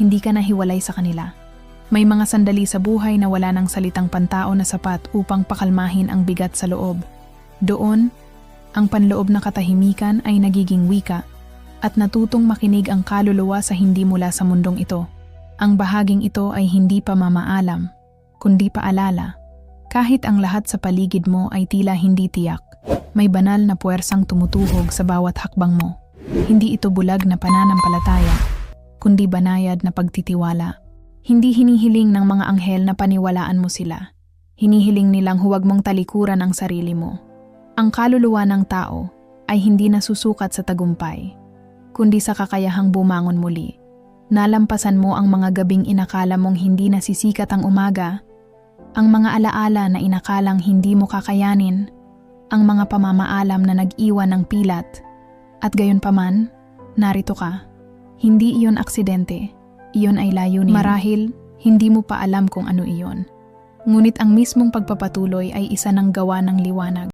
hindi ka nahiwalay sa kanila. May mga sandali sa buhay na wala ng salitang pantao na sapat upang pakalmahin ang bigat sa loob. Doon, ang panloob na katahimikan ay nagiging wika at natutong makinig ang kaluluwa sa hindi mula sa mundong ito. Ang bahaging ito ay hindi pa mamaalam, kundi paalala. Kahit ang lahat sa paligid mo ay tila hindi tiyak, may banal na puwersang tumutuhog sa bawat hakbang mo. Hindi ito bulag na pananampalataya, kundi banayad na pagtitiwala. Hindi hinihiling ng mga anghel na paniwalaan mo sila. Hinihiling nilang huwag mong talikuran ang sarili mo. Ang kaluluwa ng tao ay hindi nasusukat sa tagumpay, kundi sa kakayahang bumangon muli. Nalampasan mo ang mga gabing inakala mong hindi nasisikat ang umaga, ang mga alaala na inakalang hindi mo kakayanin, ang mga pamamaalam na nag-iwan ng pilat, at gayon paman, narito ka. Hindi iyon aksidente, iyon ay layunin. Marahil, hindi mo pa alam kung ano iyon. Ngunit ang mismong pagpapatuloy ay isa ng gawa ng liwanag.